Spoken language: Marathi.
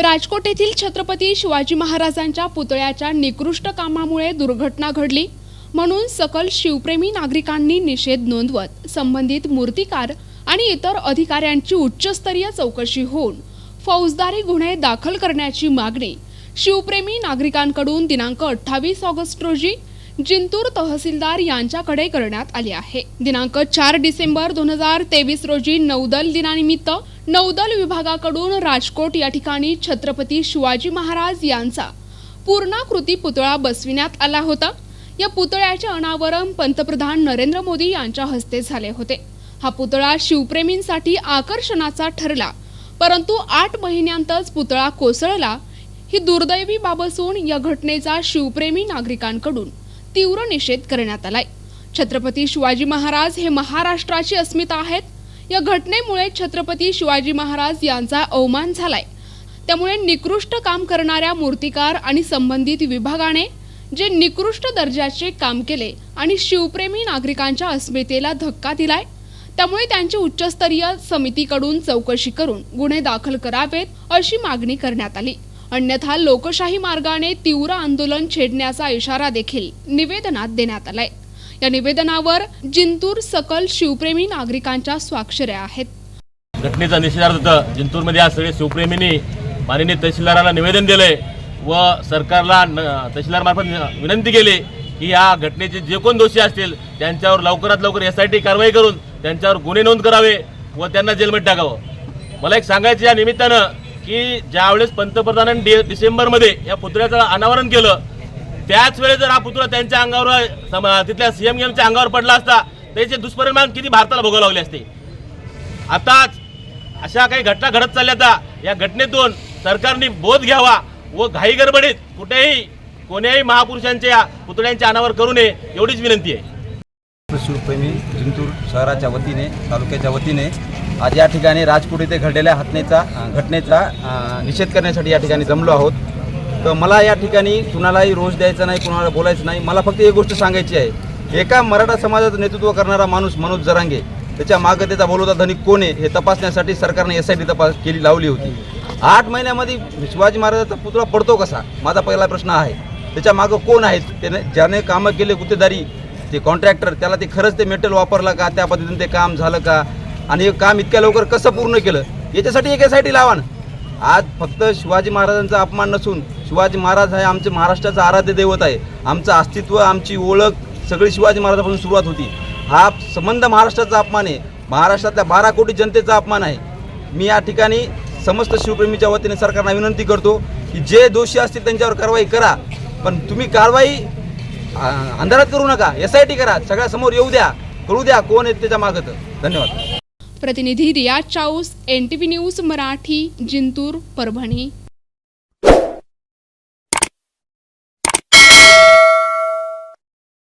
राजकोट येथील छत्रपती शिवाजी महाराजांच्या पुतळ्याच्या निकृष्ट कामामुळे दुर्घटना घडली. म्हणून सकल शिवप्रेमी नागरिकांनी निषेध नोंदवत संबंधित मूर्तिकार आणि इतर अधिकाऱ्यांची उच्चस्तरीय चौकशी होऊन फौजदारी गुन्हे दाखल करण्याची मागणी शिवप्रेमी नागरिकांकडून दिनांक अठ्ठावीस ऑगस्ट रोजी जिंतूर तहसीलदार यांच्याकडे करण्यात आली आहे. दिनांक चार डिसेंबर दोन हजार तेवीस रोजी नौदल दिनानिमित्त नौदल विभागाकडून राजकोट या ठिकाणी छत्रपती शिवाजी महाराज यांचा पूर्णाकृती पुतळा बसविण्यात आला होता. या पुतळ्याचे अनावरण पंतप्रधान नरेंद्र मोदी यांच्या हस्ते झाले होते. हा पुतळा शिवप्रेमींसाठी आकर्षणाचा ठरला परंतु आठ महिन्यांतच पुतळा कोसळला. ही दुर्दैवी बाब असून या घटनेचा शिवप्रेमी नागरिकांकडून तीव्र निषेध करण्यात आलाय. छत्रपती शिवाजी महाराज हे महाराष्ट्राची अस्मिता आहेत. या घटनेमुळे छत्रपती शिवाजी महाराज यांचा अवमान झालाय. त्यामुळे निकृष्ट काम करणाऱ्या मूर्तिकार आणि संबंधित विभागाने जे निकृष्ट दर्जाचे काम केले आणि शिवप्रेमी नागरिकांच्या अस्मितेला धक्का दिलाय त्यामुळे त्यांची उच्चस्तरीय समितीकडून चौकशी करून गुन्हे दाखल करावेत अशी मागणी करण्यात आली. अन्यथा लोकशाही मार्गाने तीव्र आंदोलन छेडण्याचा इशारा देखील निवेदनात देण्यात आलाय. या निवेदनावर जिंतूर सकल शिवप्रेमी नागरिकांच्या स्वाक्षऱ्या आहेत. घटनेचा निषेधार्थ जिंतूरमध्ये आज सगळे शिवप्रेमींनी माननीय तहसीलदाराला निवेदन दिलंय व सरकारला न- तहसीलदारमार्फत विनंती केली की या घटनेचे जे कोण दोषी असतील त्यांच्यावर लवकरात लवकर एस आय टी कारवाई करून त्यांच्यावर गुन्हे नोंद करावे व त्यांना जेलमध्ये टाकावं. मला एक सांगायचं या निमित्तानं की ज्यावेळेस पंतप्रधानांनी डि डिसेंबरमध्ये या पुतळ्याचं अनावरण केलं त्याच वेळेस जर हा पुतळा त्यांच्या अंगावर तिथल्या सीएम एमच्या अंगावर पडला असता त्याचे दुष्परिणाम किती भारताला भोगावे लागले असते? आताच अशा काही घटना घडत चालल्या आता या घटनेतून सरकारने बोध घ्यावा व घाई गडबडीत कुठेही कोण्याही महापुरुषांच्या पुतळ्यांच्या अनावर करू नये एवढीच विनंती आहे. शिवप्रेमी जिंतूर शहराच्या वतीने तालुक्याच्या वतीने आज या ठिकाणी राजकोट येथे घडलेल्या घटनेचा घटनेचा निषेध करण्यासाठी या ठिकाणी जमलो आहोत. तर मला या ठिकाणी कुणालाही रोष द्यायचा नाही कुणाला बोलायचं नाही. मला फक्त एक गोष्ट सांगायची आहे. एका मराठा समाजाचं नेतृत्व करणारा माणूस मनोज जरांगे त्याच्या मागं त्याचा बोलवता धनिक कोण आहे हे तपासण्यासाठी सरकारने एस आय टी तपास केली लावली होती. आठ महिन्यामध्ये शिवाजी महाराजाचा पुतळा पडतो कसा? माझा पहिला प्रश्न आहे. त्याच्या मागं कोण आहेत त्याने ज्याने कामं केले गुत्तेदारी ते कॉन्ट्रॅक्टर त्याला ते खरंच ते मेटल वापरलं का? त्या पद्धतीने ते काम झालं का? आणि हे काम इतक्या लवकर कसं पूर्ण केलं? याच्यासाठी एक एस आय टी लावा ना. आज फक्त शिवाजी महाराजांचा अपमान नसून शिवाजी महाराज हे आमचे महाराष्ट्राचं आराध्य दैवत आहे. आमचं अस्तित्व आमची ओळख सगळी शिवाजी महाराजापासून सुरुवात होती. हा संबंध महाराष्ट्राचा अपमान आहे. महाराष्ट्रातल्या बारा कोटी जनतेचा अपमान आहे. मी या ठिकाणी समस्त शिवप्रेमीच्या वतीने सरकारला विनंती करतो की जे दोषी असतील त्यांच्यावर कारवाई करा. पण तुम्ही कारवाई अंधारात करू नका. एस आय टी करा. सगळ्यासमोर येऊ द्या. कळू द्या. कोण आहेत त्याच्या मागं धन्यवाद. प्रतिनिधी Riyaz Chaus N T V news Marathi Jintur Parbhani.